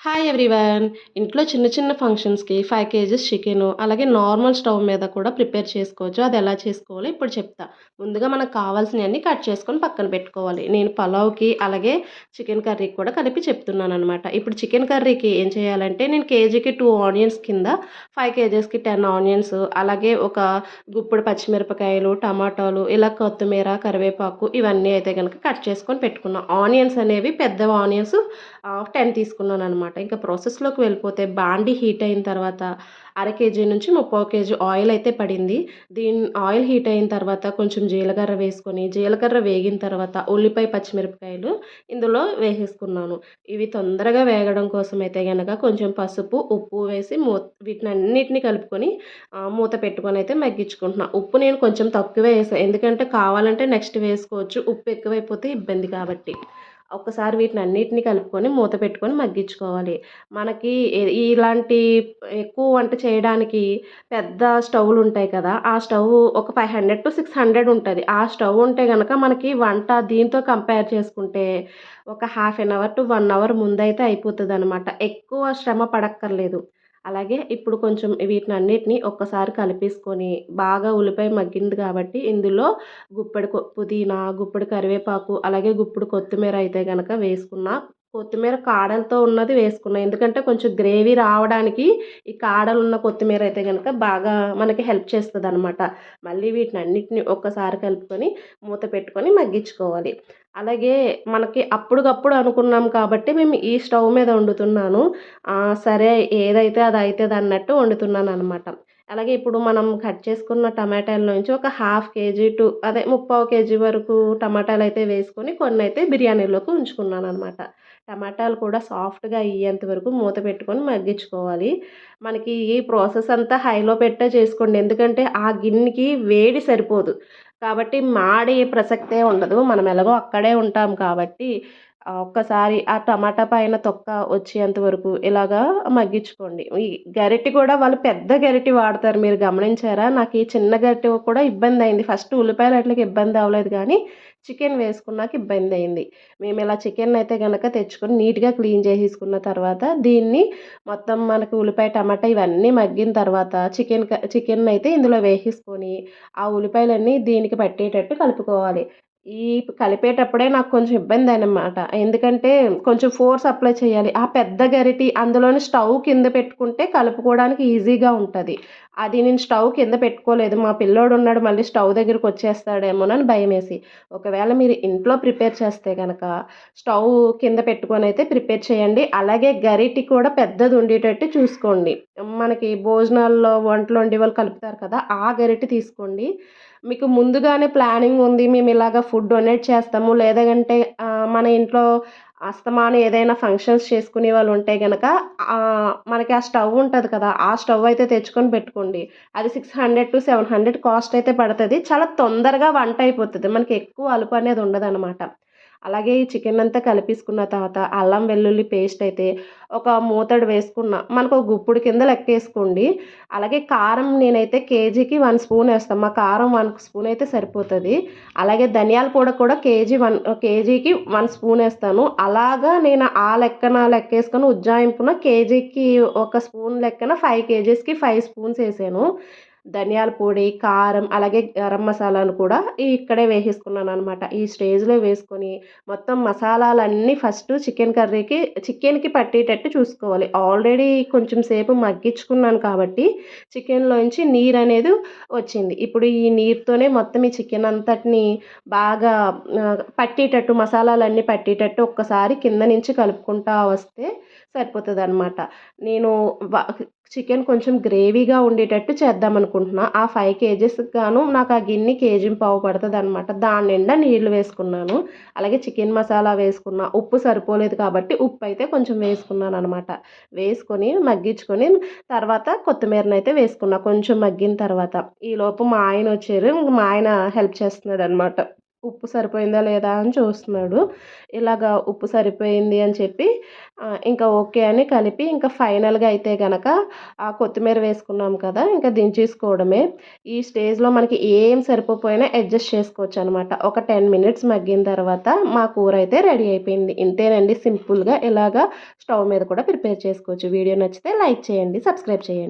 Hi everyone ఇంట్లో చిన్న చిన్న ఫంక్షన్స్కి ఫైవ్ కేజీస్ చికెన్ అలాగే నార్మల్ స్టవ్ మీద కూడా ప్రిపేర్ చేసుకోవచ్చు. అది ఎలా చేసుకోవాలో ఇప్పుడు చెప్తా. ముందుగా మనకు కావాల్సినవన్నీ కట్ చేసుకొని పక్కన పెట్టుకోవాలి. నేను పలావ్కి అలాగే చికెన్ కర్రీకి కూడా కలిపి చెప్తున్నాను అనమాట ఇప్పుడు చికెన్ కర్రీకి ఏం చేయాలంటే నేను కేజీకి టూ ఆనియన్స్ కింద ఫైవ్ కేజీస్కి టెన్ ఆనియన్స్ అలాగే ఒక గుప్పుడు పచ్చిమిరపకాయలు టమాటాలు ఇలా కొత్తిమీర కరివేపాకు ఇవన్నీ అయితే కనుక కట్ చేసుకొని పెట్టుకున్నాను ఆనియన్స్ అనేవి పెద్ద ఆనియన్స్ టెన్ తీసుకున్నాను అనమాట ఇంకా ప్రాసెస్లోకి వెళ్ళిపోతే బాండి హీట్ అయిన తర్వాత అర కేజీ నుంచి ముప్పై కేజీ ఆయిల్ అయితే పడింది. దీని ఆయిల్ హీట్ అయిన తర్వాత కొంచెం జీలకర్ర వేసుకొని జీలకర్ర వేగిన తర్వాత ఉల్లిపాయ పచ్చిమిరపకాయలు ఇందులో వేసేసుకున్నాను. ఇవి తొందరగా వేగడం కోసం అయితే కనుక కొంచెం పసుపు ఉప్పు వేసి మూ వీటిని అన్నిటిని కలుపుకొని మూత పెట్టుకొని అయితే మగ్గించుకుంటున్నాను ఉప్పు నేను కొంచెం తక్కువే వేసాను ఎందుకంటే కావాలంటే నెక్స్ట్ వేసుకోవచ్చు. ఉప్పు ఎక్కువైపోతే ఇబ్బంది కాబట్టి. ఒక్కసారి వీటిని అన్నిటిని కలుపుకొని మూత పెట్టుకొని మగ్గించుకోవాలి. మనకి ఇలాంటి ఎక్కువ వంట చేయడానికి పెద్ద స్టవ్లు ఉంటాయి కదా ఆ స్టవ్ ఒక five hundred to six hundred ఉంటుంది. ఆ స్టవ్ ఉంటే కనుక మనకి వంట దీంతో కంపేర్ చేసుకుంటే ఒక half an hour to one hour ముందైతే అయిపోతుంది అనమాట ఎక్కువ శ్రమ పడక్కర్లేదు. అలాగే ఇప్పుడు కొంచెం వీటిని అన్నిటిని ఒక్కసారి కలిపేసుకొని బాగా ఉల్లిపాయ మగ్గింది కాబట్టి ఇందులో గుప్పెడు పుదీనా గుప్పెడు కరివేపాకు అలాగే గుప్పెడు కొత్తిమీర అయితే కనుక వేసుకున్న కొత్తిమీర కాడలతో ఉన్నది వేసుకున్నాను ఎందుకంటే కొంచెం గ్రేవీ రావడానికి ఈ కాడలు ఉన్న కొత్తిమీర అయితే కనుక బాగా మనకి హెల్ప్ చేస్తుంది అనమాట మళ్ళీ వీటిని అన్నిటిని ఒక్కసారి కలుపుకొని మూత పెట్టుకొని మగ్గించుకోవాలి. అలాగే మనకి అప్పటికప్పుడు అనుకున్నాం కాబట్టి మేము ఈ స్టవ్ మీద వండుతున్నాను. సరే ఏదైతే అది అవుతుంది అన్నట్టు వండుతున్నాను అనమాట అలాగే ఇప్పుడు మనం కట్ చేసుకున్న టమాటాల నుంచి ఒక హాఫ్ కేజీ టు అదే ముప్పావు కేజీ వరకు టమాటాలు అయితే వేసుకొని కొన్ని అయితే బిర్యానీలోకి ఉంచుకున్నాను అనమాట టమాటాలు కూడా సాఫ్ట్గా అయ్యేంత వరకు మూత పెట్టుకొని మగ్గించుకోవాలి. మనకి ఈ ప్రాసెస్ అంతా హైలో పెట్టే చేసుకోండి. ఎందుకంటే ఆ గిన్నెకి వేడి సరిపోదు. కాబట్టి మాడే ప్రసక్తే ఉండదు. మనం ఎలాగో అక్కడే ఉంటాం కాబట్టి ఒక్కసారి ఆ టమాటా పైన తొక్క వచ్చేంత వరకు ఇలాగా మగ్గించుకోండి. ఈ గరిటె కూడా వాళ్ళు పెద్ద గరిటె వాడతారు. మీరు గమనించారా? నాకు ఈ చిన్న గరిటె కూడా ఇబ్బంది అయింది. ఫస్ట్ ఉల్లిపాయలు అట్లకి ఇబ్బంది అవ్వలేదు కానీ చికెన్ వేసుకున్నాక ఇబ్బంది అయింది. మేము ఇలా చికెన్ అయితే కనుక తెచ్చుకొని నీట్గా క్లీన్ చేసేసుకున్న తర్వాత దీన్ని మొత్తం మనకు ఉల్లిపాయ టమాటా ఇవన్నీ మగ్గిన తర్వాత చికెన్ చికెన్ అయితే ఇందులో వేసేసుకొని ఆ ఉల్లిపాయలన్నీ దీనికి పట్టేటట్టు కలుపుకోవాలి. ఈ కలిపేటప్పుడే నాకు కొంచెం ఇబ్బంది అనమాట ఎందుకంటే కొంచెం ఫోర్స్ అప్లై చేయాలి. ఆ పెద్ద గరిటి అందులోని స్టవ్ కింద పెట్టుకుంటే కలుపుకోవడానికి ఈజీగా ఉంటుంది. అది నేను స్టవ్ కింద పెట్టుకోలేదు. మా పిల్లోడు ఉన్నాడు మళ్ళీ స్టవ్ దగ్గరికి వచ్చేస్తాడేమోనని భయం వేసి ఒకవేళ మీరు ఇంట్లో ప్రిపేర్ చేస్తే కనుక స్టవ్ కింద పెట్టుకొని అయితే ప్రిపేర్ చేయండి. అలాగే గరిటి కూడా పెద్దది ఉండేటట్టు చూసుకోండి. మనకి భోజనాల్లో వంటలు వండి వాళ్ళు కలుపుతారు కదా ఆ గరిటి తీసుకోండి. మీకు ముందుగానే ప్లానింగ్ ఉంది మేము ఇలాగ ఫుడ్ డొనేట్ చేస్తాము. లేదంటే మన ఇంట్లో అస్తమాను ఏదైనా ఫంక్షన్స్ చేసుకునే వాళ్ళు ఉంటే కనుక మనకి ఆ స్టవ్ ఉంటుంది కదా ఆ స్టవ్ అయితే తెచ్చుకొని పెట్టుకోండి. అది six hundred to seven hundred cost అయితే పడుతుంది. చాలా తొందరగా వంట అయిపోతుంది. మనకి ఎక్కువ అలుపు అనేది ఉండదు అనమాట అలాగే ఈ చికెన్ అంతా కలిపేసుకున్న తర్వాత అల్లం వెల్లుల్లి పేస్ట్ అయితే ఒక మూతడు వేసుకున్న మనకు ఒక గుప్పుడు కింద లెక్కేసుకోండి. అలాగే కారం నేనైతే కేజీకి వన్ స్పూన్ వేస్తాను మా కారం వన్ స్పూన్ అయితే సరిపోతుంది. అలాగే ధనియాల పొడి కూడా కేజీ వన్ కేజీకి వన్ స్పూన్ వేస్తాను. అలాగా నేను ఆ లెక్కన లెక్కేసుకొని ఉజ్జాయింపున కేజీకి ఒక స్పూన్ లెక్కన ఫైవ్ కేజీస్కి ఫైవ్ స్పూన్స్ వేసాను. ధనియాల పొడి కారం అలాగే గరం మసాలాను కూడా ఇక్కడే వేసేసుకున్నాను అనమాట ఈ స్టేజ్లో వేసుకొని మొత్తం మసాలాలన్నీ ఫస్ట్ చికెన్ కర్రీకి చికెన్కి పట్టేటట్టు చూసుకోవాలి. ఆల్రెడీ కొంచెం సేపు మగ్గించుకున్నాను కాబట్టి చికెన్లోంచి నీరు అనేది వచ్చింది. ఇప్పుడు ఈ నీరుతోనే మొత్తం ఈ చికెన్ అంతటిని బాగా పట్టేటట్టు మసాలాలన్నీ పట్టేటట్టు ఒక్కసారి కింద నుంచి కలుపుకుంటా వస్తే సరిపోతుంది అనమాట నేను చికెన్ కొంచెం గ్రేవీగా ఉండేటట్టు చేద్దామనుకుంటున్నాను అనుకుంటున్నా ఆ ఫైవ్ కేజెస్ గాను నాకు ఆ గిన్నె కేజీ పావు పడుతుంది అనమాట దాని నిండా నీళ్ళు వేసుకున్నాను. అలాగే చికెన్ మసాలా వేసుకున్నా. ఉప్పు సరిపోలేదు కాబట్టి ఉప్పు అయితే కొంచెం వేసుకున్నాను అనమాట వేసుకొని మగ్గించుకొని తర్వాత కొత్తిమీరని అయితే వేసుకున్నా. కొంచెం మగ్గిన తర్వాత. ఈలోపు మా ఆయన వచ్చారు. మా ఆయన హెల్ప్ చేస్తున్నాడు అనమాట ఉప్పు సరిపోయిందా లేదా అని చూస్తున్నాడు. ఇలాగా ఉప్పు సరిపోయింది అని చెప్పి ఇంకా ఓకే అని కలిపి ఇంకా ఫైనల్గా అయితే కనుక ఆ కొత్తిమీర వేసుకున్నాం కదా ఇంకా దించేసుకోవడమే. ఈ స్టేజ్లో మనకి ఏం సరిపోయినా అడ్జస్ట్ చేసుకోవచ్చు అనమాట ఒక టెన్ మినిట్స్ మగ్గిన తర్వాత మా కూర అయితే రెడీ అయిపోయింది. ఇంతేనండి సింపుల్గా ఇలాగా స్టవ్ మీద కూడా ప్రిపేర్ చేసుకోవచ్చు. వీడియో నచ్చితే లైక్ చేయండి సబ్స్క్రైబ్ చేయండి.